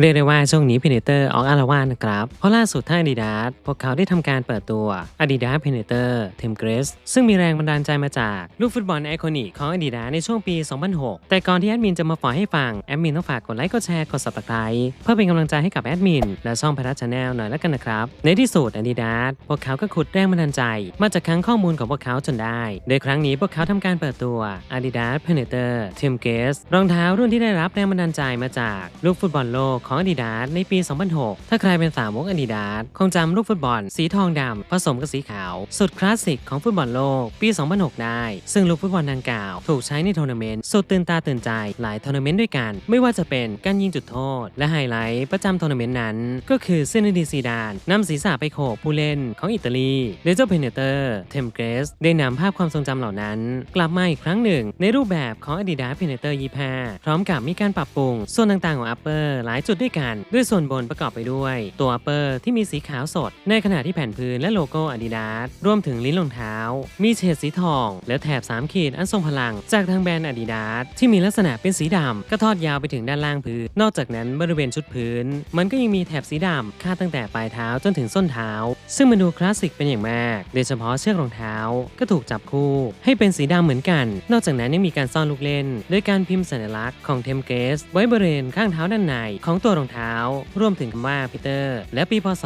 เรียกได้ว่าช่วงนี้พิเนเตอร์ออกอารวาสนะครับ เพราะล่าสุดท่าง Adidas พวกเขาได้ทำการเปิดตัว Adidas p e n e t o r Team Grace ซึ่งมีแรงบันดาลใจมาจากลูกฟุตบอลไอคอนิกของ Adidas ในช่วงปี 2006 แต่ก่อนที่แอดมินจะมาฝอยให้ฟัง แอดมินต้องฝากกดไลค์ กดแชร์ กด subscribe เพื่อเป็นกำลังใจให้กับแอดมินและช่องพัฒชแนลหน่อยแล้วกันนะครับ ในที่สุด Adidas พวกเขาก็ขุดแรงบันดาลใจ มาจากครั้งข้อมูลของพวกเขาจนได้ โดยครั้งนี้พวกเขาทำการเปิดตัว Adidas p e n e t o r Team Grace รองเท้ารุ่นที่ได้รับแรงบันดาลใจมาจากลูกฟุตบอลโลกของ Adidas ในปี 2006 ถ้าใครเป็นสาวก Adidas คงจำลูกฟุตบอล สีทองดำผสมกับสีขาว สุดคลาสสิกของฟุตบอลโลกปี 2006 ได้ ซึ่งลูกฟุตบอลดังกล่าว ถูกใช้ในทัวร์นาเมนต์สุดตื่นตาตื่นใจหลายทัวร์นาเมนต์ด้วยกัน ไม่ว่าจะเป็นการยิงจุดโทษ และไฮไลท์ประจำทัวร์นาเมนต์นั้น ก็คือเซนดีซีดานนำศีรษะไปโขกผู้เล่นของอิตาลีโดเจ้าเพเนเตอร์เทมเกรสได้นำภาพความทรงจำเหล่านั้น กลับมาอีกครั้งหนึ่ง ในรูปแบบของ Adidas p e n e t o r 25พร้อมกับมีการปรับปรุงส่วนต่างๆของ upper หลายจุดด้วยกัน ด้วยส่วนบนประกอบไปด้วย ตัว upper ที่มีสีขาวสด ในขณะที่แผ่นพื้นและโลโก้ Adidas รวมถึงลิ้นรองเท้า มีเฉดสีทอง และแถบ 3 ขีดอันทรงพลัง จากทางแบรนด์ Adidas ที่มีลักษณะเป็นสีดำก็ทอดยาวไปถึงด้านล่างพื้น นอกจากนั้นบริเวณชุดพื้น มันก็ยังมีแถบสีดำคาดตั้งแต่ปลายเท้าจนถึงส้นเท้า ซึ่งมันดูคลาสสิกเป็นอย่างมากโดยเฉพาะเชือกรองเท้าก็ถูกจับคู่ ให้เป็นสีดำเหมือนกัน นอกจากนั้นยังมีการซ่อนลูกเล่น ด้วยการพิมพ์สัญลักษณ์ของเทมเกสไว้บริเวณข้างเท้าด้านในของตัวรองเท้า รวมถึงคำว่าพีเตอร์ และปีพศ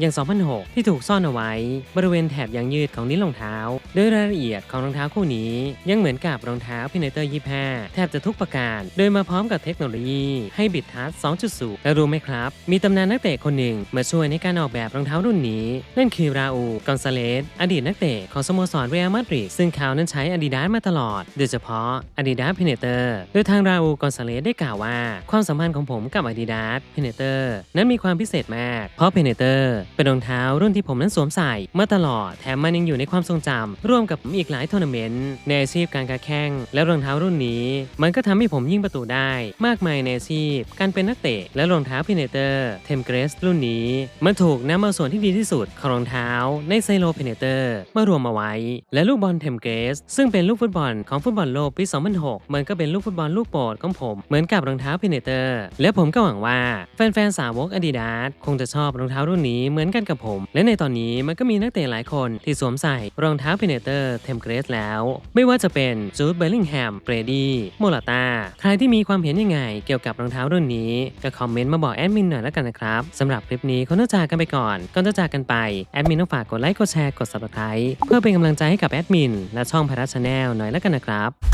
อย่าง 2006 ที่ถูกซ่อนเอาไว้ บริเวณแถบยางยืดของนิ้วรองเท้า โดยรายละเอียดของรองเท้าคู่นี้ ยังเหมือนกับรองเท้าพิเนเตอร์ 25 แทบจะทุกประการ โดยมาพร้อมกับเทคโนโลยีให้บิดทัช2.0 และรู้ไหมครับ มีตำนานนักเตะคนหนึ่งมาช่วยในการออกแบบรองเท้ารุ่นนี้ นั่นคือราอูกอนซาเลสอดีตนักเตะของสโมสรเรอัลมาดริดซึ่งเขานั้นใช้ Adidas มาตลอด โดยเฉพาะ Adidas p e n e t o r โดยทางราอูกอนซาเลสได้กล่าวว่า ความสัมพันธ์ของผมกับ Adidas p e n e t o r นั้นมีความพิเศษมาก เพราะ p e n e t o r เป็นรองเท้ารุ่นที่ผมนั้นสวมใส่มาตลอด แถมมันยังอยู่ในความทรงจำร่วมกับอีกหลายทัวร์นาเมนต์ในอาชีพการค้าแข่งและรองเท้ารุ่นนี้ มันก็ทำให้ผมยิงประตูได้ มากมายในอาชีพ การเป็นนักเตะและรองเท้า p e n e t o r เทมเกรสรุ่นนี้มันถูกนำเอาส่วนที่ดีที่สุดของรองเท้าในไซโล p e n e t o r มารวมเอาไว้ และลูกบอลเทมเกรสซึ่งเป็นลูกฟุตบอลของฟุตบอลโลกปี 2006 มันก็เป็นลูกฟุตบอลลูกโปรดของผมเหมือนกับรองเท้า p e n e t o r และผมก็หวังว่าแฟนๆสาวก Adidas คงจะชอบรองเท้ารุ่นนี้เหมือนกันกับผม และในตอนนี้มันก็มีนักเตะหลายคนที่สวมใส่รองเท้า p e n e t o r เทมเกรสแล้ว ไม่ว่าจะเป็นจูดเบลลิงแฮมเบรดี้โมลาตาใครที่มีความเห็นยังไงเกี่ยวกับรองเท้ารุ่นนี้ ก็คอมเมนต์มาบอกแอดมินหน่อยแล้วกันนะครับสำหรับคลิปนี้คงต้องจากกันไปก่อนก่อนจะจากกันไปแอดมินต้องฝากกดไลค์กดแชร์กด subscribe เพื่อเป็นกำลังใจให้กับแอดมินและช่องพารัชแนลหน่อยแล้วกันนะครับ